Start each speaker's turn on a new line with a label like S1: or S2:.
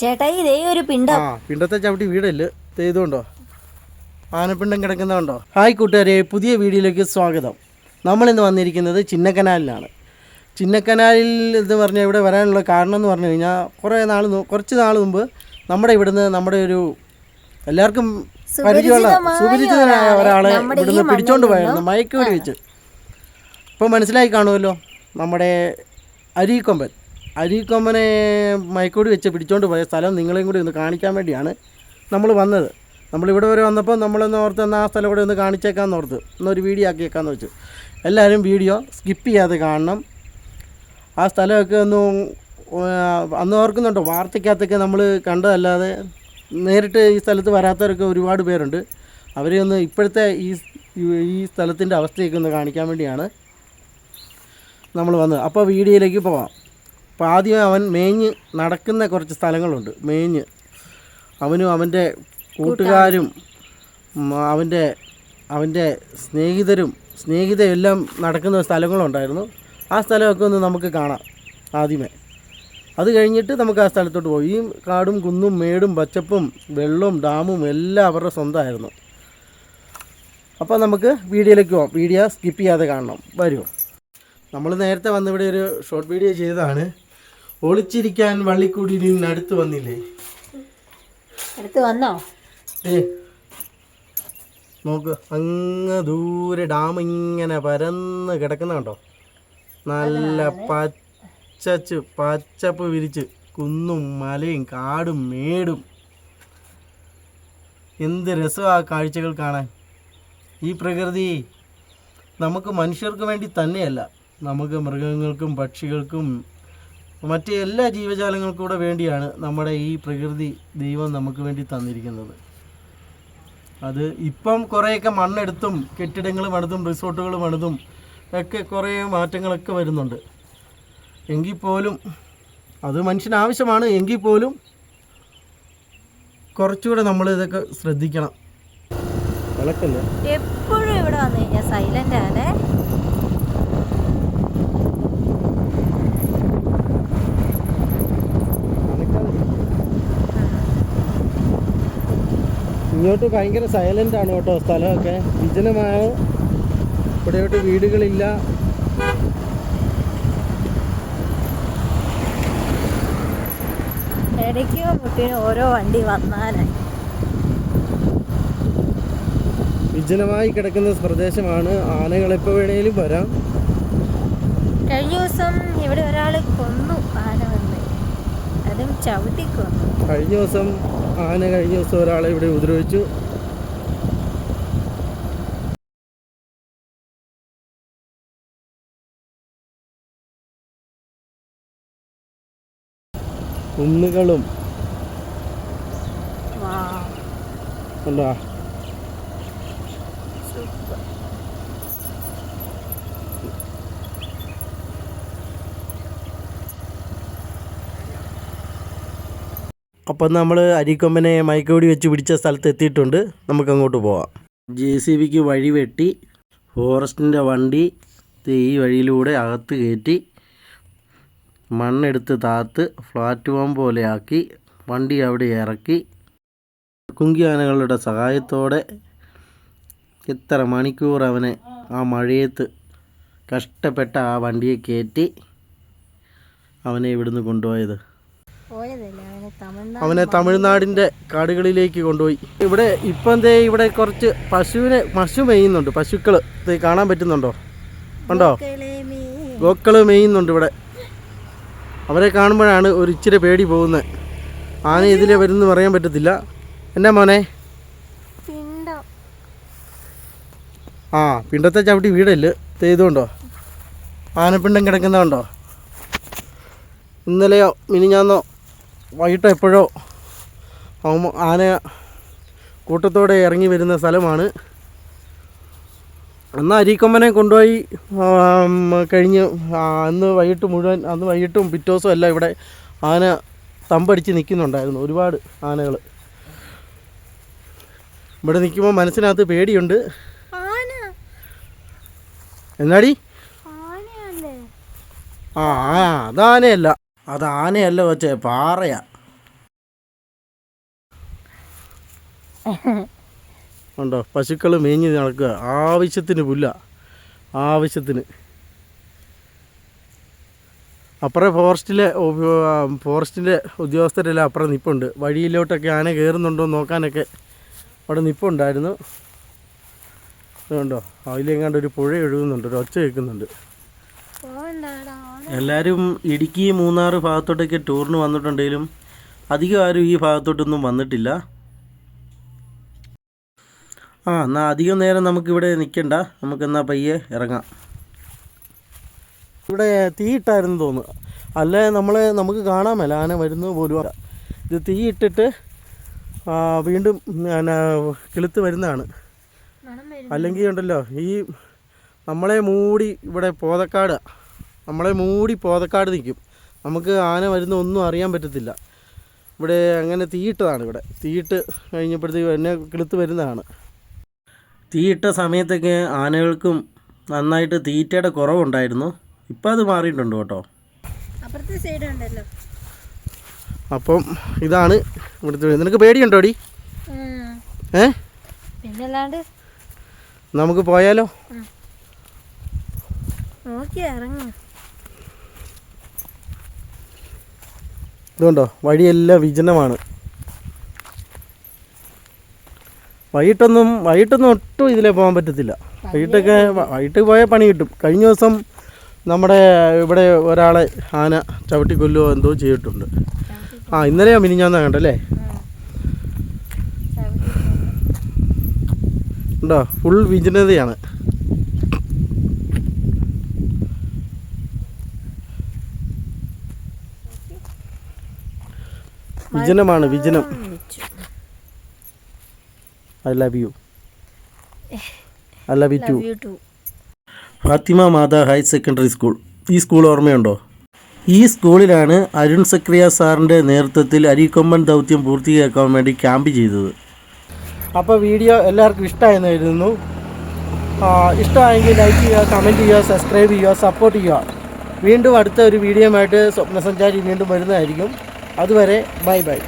S1: ചേട്ടാ ഇതേ ഒരു പിണ്ടം.
S2: ആ പിണ്ടത്തെ ചവിട്ടി വീടല്ലേ ചെയ്തുകൊണ്ടോ ആനപ്പിണ്ടം കിടക്കുന്നതുണ്ടോ ഹായ് കൂട്ടുകാരെ പുതിയ വീഡിയോയിലേക്ക് സ്വാഗതം. നമ്മളിന്ന് വന്നിരിക്കുന്നത് ചിന്നക്കനാലിലാണ്. ചിന്നക്കനാലിൽ എന്ന് പറഞ്ഞാൽ ഇവിടെ വരാനുള്ള കാരണം എന്ന് പറഞ്ഞു കഴിഞ്ഞാൽ കുറേ നാൾ കുറച്ച് നാൾ മുമ്പ് നമ്മുടെ ഇവിടുന്ന് നമ്മുടെ ഒരു എല്ലാവർക്കും പരിചയമുള്ള സുപരിചിതനായ
S1: ഒരാളെ
S2: ഇവിടുന്ന് പിടിച്ചോണ്ട് പോയായിരുന്നു
S1: മയക്കുവെടി
S2: മയക്ക് വെച്ച്. ഇപ്പോൾ മനസ്സിലായി കാണുമല്ലോ നമ്മുടെ അരീക്കൊമ്പൻ. അരീക്കൊമ്പനെ മയക്കോടി വെച്ച് പിടിച്ചോണ്ട് പോയ സ്ഥലം നിങ്ങളെയും കൂടി ഒന്ന് കാണിക്കാൻ വേണ്ടിയാണ് നമ്മൾ വന്നത്. നമ്മളിവിടെ വരെ വന്നപ്പോൾ നമ്മളൊന്ന് ഓർത്ത് എന്നാൽ ആ സ്ഥലം കൂടെ ഒന്ന് കാണിച്ചേക്കാന്ന് ഓർത്ത് എന്നൊരു വീഡിയോ ആക്കിയേക്കാന്ന് വെച്ചു. എല്ലാവരും വീഡിയോ സ്കിപ്പ് ചെയ്യാതെ കാണണം. ആ സ്ഥലമൊക്കെ ഒന്ന് അന്ന് ഓർക്കുന്നുണ്ടോ വാർത്തയ്ക്കകത്തൊക്കെ നമ്മൾ കണ്ടതല്ലാതെ നേരിട്ട് ഈ സ്ഥലത്ത് വരാത്തവരൊക്കെ ഒരുപാട് പേരുണ്ട്. അവരെ ഒന്ന് ഇപ്പോഴത്തെ ഈ ഈ സ്ഥലത്തിന്റെ അവസ്ഥയൊക്കെ ഒന്ന് കാണിക്കാൻ വേണ്ടിയാണ് നമ്മൾ വന്നത്. അപ്പോൾ വീഡിയോയിലേക്ക് പോവാം. അപ്പോൾ ആദ്യം അവൻ മേഞ്ഞ് നടക്കുന്ന കുറച്ച് സ്ഥലങ്ങളുണ്ട്. മേഞ്ഞ്. അവനും അവന്റെ കൂട്ടുകാരും അവന്റെ അവന്റെ സ്നേഹിതരും സ്നേഹിതയെല്ലാം നടക്കുന്ന സ്ഥലങ്ങളുണ്ടായിരുന്നു. ആ സ്ഥലമൊക്കെ ഒന്ന് നമുക്ക് കാണാം ആദ്യമേ. അത് കഴിഞ്ഞിട്ട് നമുക്ക് ആ സ്ഥലത്തോട്ട് പോയി. ഈ കാടും കുന്നും മേടും പച്ചപ്പും വെള്ളവും ഡാമും എല്ലാം അവരുടെ സ്വന്തമായിരുന്നു. അപ്പോൾ നമുക്ക് വീഡിയോയിലേക്ക് പോകാം വീഡിയോ സ്കിപ്പ് ചെയ്യാതെ കാണണം. വരുമോ നമ്മൾ നേരത്തെ വന്നിവിടെ ഒരു ഷോർട്ട് വീഡിയോ ചെയ്തതാണ്. ഒളിച്ചിരിക്കാൻ വള്ളിക്കൂടിനടുത്ത് വന്നില്ലേ?
S1: അടുത്ത് വന്നോ?
S2: ഏ നോക്ക് അങ്ങ് ദൂരെ ഡാം ഇങ്ങനെ പരന്ന് കിടക്കുന്ന കണ്ടോ നല്ല പച്ചച്ച് പച്ചപ്പ് വിരിച്ച് കുന്നും മലയും കാടും മേടും. എന്ത് രസമാണ് ആ കാഴ്ചകൾ കാണാൻ. ഈ പ്രകൃതി നമുക്ക് മനുഷ്യർക്ക് വേണ്ടി തന്നെയല്ല. നമുക്ക് മൃഗങ്ങൾക്കും പക്ഷികൾക്കും മറ്റ് എല്ലാ ജീവജാലങ്ങൾക്കും കൂടെ വേണ്ടിയാണ് നമ്മുടെ ഈ പ്രകൃതി ദൈവം നമുക്ക് വേണ്ടി തന്നിരിക്കുന്നത്. അത് ഇപ്പം കുറേയൊക്കെ മണ്ണെടുത്തും കെട്ടിടങ്ങൾ പണിതും റിസോർട്ടുകൾ പണിതും ഒക്കെ കുറേ മാറ്റങ്ങളൊക്കെ വരുന്നുണ്ട്. എങ്കിൽ പോലും അത് മനുഷ്യന് ആവശ്യമാണ്. എങ്കിൽ പോലും കുറച്ചുകൂടെ നമ്മൾ ഇതൊക്കെ ശ്രദ്ധിക്കണം.
S1: എപ്പോഴും ഇവിടെ വന്നു കഴിഞ്ഞാൽ സൈലന്റ് ആണേ
S2: ഇങ്ങോട്ട് ഭയങ്കര സൈലന്റ് ആണ് കേട്ടോ സ്ഥലമൊക്കെ. വിജനമായ ഇവിടെയോട്ട് വീടുകളില്ല.
S1: ഇടയ്ക്കോ മുട്ടിനും ഓരോ വണ്ടി വന്നാലായി
S2: വിജനമായി കിടക്കുന്ന പ്രദേശമാണ്. ആനകൾ എപ്പോൾ വേണേലും വരാം.
S1: കഴിഞ്ഞ ദിവസം ഇവിടെ ഒരാൾ കൊന്നു ആന വന്ന്. അതും ചവിട്ടി കൊന്നു.
S2: കഴിഞ്ഞ ദിവസം ആന കഴിഞ്ഞ ദിവസം ഒരാളെ ഇവിടെ ഉപദ്രവിച്ചു. കുന്നുകളും
S1: വാ
S2: അപ്പം നമ്മൾ അരിക്കൊമ്പനെ മയക്കോടി വെച്ച് പിടിച്ച സ്ഥലത്ത് എത്തിയിട്ടുണ്ട്. നമുക്ക് അങ്ങോട്ട് പോവാം. ജെ സി ബിക്ക് വഴി വെട്ടി ഫോറസ്റ്റിന്റെ വണ്ടി ഈ വഴിയിലൂടെ അകത്ത് കയറ്റി മണ്ണെടുത്ത് താത്ത് പ്ലാറ്റ്ഫോം പോലെ ആക്കി വണ്ടി അവിടെ ഇറക്കി. കുങ്കി ആനകളുടെ സഹായത്തോടെ ഇത്ര മണിക്കൂർ അവനെ ആ മഴയത്ത് കഷ്ടപ്പെട്ട ആ വണ്ടിയെ കയറ്റി അവനെ ഇവിടുന്ന് കൊണ്ടുപോയത്?
S1: പോയതല്ലേ? അവനെ
S2: തമിഴ്നാടിന്റെ തമിഴ്നാടിന്റെ കാടുകളിലേക്ക് കൊണ്ടുപോയി. ഇവിടെ ഇപ്പം ദേ ഇവിടെ കുറച്ച് പശുവിനെ പശു മേയുന്നുണ്ട്. പശുക്കൾ ഇത് കാണാൻ പറ്റുന്നുണ്ടോ? ഉണ്ടോ
S1: ഗോക്കൾ
S2: ഗോക്കൾ മേയുന്നുണ്ട് ഇവിടെ. അവരെ കാണുമ്പോഴാണ് ഒരു ഇച്ചിരി പേടി പോകുന്നത്. ആന ഇതിലെ വരുമെന്ന് പറയാൻ പറ്റത്തില്ല. എന്നാ മോനെ? ആ പിണ്ടത്തെ ചവിട്ടി വീടല്ലേ? ചെയ്തുകൊണ്ടോ ആനപ്പിണ്ടം കിടക്കുന്നതുണ്ടോ? ഇന്നലെയോ മിനിഞ്ഞാന്നോ വൈകിട്ടോ എപ്പോഴോ ആന കൂട്ടത്തോടെ ഇറങ്ങി വരുന്ന സ്ഥലമാണ്. അന്ന് അരീക്കൊമ്പനെ കൊണ്ടുപോയി കഴിഞ്ഞ് അന്ന് വൈകിട്ട് മുഴുവൻ അന്ന് വൈകിട്ടും പിറ്റോസും എല്ലാം ഇവിടെ ആന തമ്പടിച്ച് നിൽക്കുന്നുണ്ടായിരുന്നു. ഒരുപാട് ആനകൾ. ഇവിടെ നിൽക്കുമ്പോൾ മനസ്സിനകത്ത് പേടിയുണ്ട്. എന്നാടി? ആ ആ, അത് ആനയല്ല വെച്ചേ പാറയാ. ഉണ്ടോ പശുക്കൾ മേഞ്ഞ് നടക്കുക. ആവശ്യത്തിന് പുല്ല. ആവശ്യത്തിന്. അപ്പുറം ഫോറസ്റ്റിലെ ഫോറസ്റ്റിന്റെ ഉദ്യോഗസ്ഥരെല്ലാം അപ്പുറം നിപ്പുണ്ട്. വഴിയിലോട്ടൊക്കെ ആന കയറുന്നുണ്ടോ നോക്കാനൊക്കെ അവിടെ നിപ്പുണ്ടായിരുന്നു. ഇതുണ്ടോ? അതിലെങ്ങാണ്ട് ഒരു പുഴ എഴുതുന്നുണ്ട് ഒരു ഒച്ച കേൾക്കുന്നുണ്ട്. എല്ലാവരും ഇടുക്കി മൂന്നാർ ഭാഗത്തോട്ടൊക്കെ ടൂറിന് വന്നിട്ടുണ്ടെങ്കിലും അധികം ആരും ഈ ഭാഗത്തോട്ടൊന്നും വന്നിട്ടില്ല. ആ എന്നാൽ അധികം നേരം നമുക്കിവിടെ നിൽക്കണ്ട നമുക്കെന്നാൽ പയ്യെ ഇറങ്ങാം. ഇവിടെ തീയിട്ടായിരുന്നു തോന്നുന്നു. അല്ലേ നമ്മളെ നമുക്ക് കാണാൻ മേല ആന വരുന്നത് പോലും ഇത് തീയിട്ടിട്ട് ഇട്ടിട്ട് വീണ്ടും കിളുത്ത് വരുന്നതാണ്. അല്ലെങ്കിൽ ഉണ്ടല്ലോ ഈ നമ്മളെ മൂടി ഇവിടെ പോതക്കാട്. നമ്മളെ മൂടി പോതക്കാട് നിൽക്കും. നമുക്ക് ആന വരുന്ന ഒന്നും അറിയാൻ പറ്റത്തില്ല. ഇവിടെ അങ്ങനെ തീയിട്ടതാണ് ഇവിടെ. തീയിട്ട് കഴിഞ്ഞപ്പോഴത്തേക്ക് എന്നെ കിളുത്ത് വരുന്നതാണ്. തീയിട്ട സമയത്തൊക്കെ ആനകൾക്കും നന്നായിട്ട് തീറ്റയുടെ കുറവുണ്ടായിരുന്നു. ഇപ്പം അത് മാറിയിട്ടുണ്ട് കേട്ടോ.
S1: അപ്പുറത്തെ സൈഡ് ഉണ്ടല്ലോ.
S2: അപ്പം ഇതാണ് ഇവിടുത്തെ നിനക്ക് പേടിയുണ്ടോ
S1: ഡി
S2: ഏ?
S1: പിന്നല്ലാണ്ട്?
S2: നമുക്ക് പോയാലോ?
S1: നോക്കി ഇറങ്ങ.
S2: ഇതുകൊണ്ടോ വഴിയെല്ലാം വിജനമാണ്. വൈകിട്ടൊന്നും വൈകിട്ടൊന്നും ഒട്ടും ഇതിലേ പോകാൻ പറ്റത്തില്ല. വൈകിട്ടൊക്കെ വൈകിട്ട് പോയാൽ പണി കിട്ടും. കഴിഞ്ഞ ദിവസം നമ്മുടെ ഇവിടെ ഒരാളെ ആന ചവിട്ടി കൊല്ലുകയോ എന്തോ ചെയ്തിട്ടുണ്ട്. ആ ഇന്നലെയാ മിനിഞ്ഞാന്നാ കണ്ടല്ലേ? ഉണ്ടോ? ഫുൾ വിജനതയാണ്. വിജനമാണ് വിജനം. I love you I love you to Fathima Matha higher secondary school. ഈ സ്കൂൾ ഓർമ്മയുണ്ടോ? ഈ സ്കൂളിലാണ് അരുൺ സക്രിയ സാറിന്റെ നേതൃത്വത്തിൽ അരിക്കൊമ്പൻ ദൗത്യം പൂർത്തിയാക്കാൻ വേണ്ടി ക്യാമ്പ് ചെയ്തത്. അപ്പോൾ വീഡിയോ എല്ലാവർക്കും ഇഷ്ടമായെന്ന് കരുതുന്നു. ഇഷ്ടമായെങ്കിൽ ലൈക്ക് ചെയ്യുക കമന്റ് ചെയ്യുക സബ്സ്ക്രൈബ് ചെയ്യുക സപ്പോർട്ട് ചെയ്യുക. വീണ്ടും അടുത്ത ഒരു വീഡിയോയുമായിട്ട് ആയിട്ട് സ്വപ്നസഞ്ചാരി വീണ്ടും വരുന്നതായിരിക്കും. അതുവരെ ബൈ ബൈ.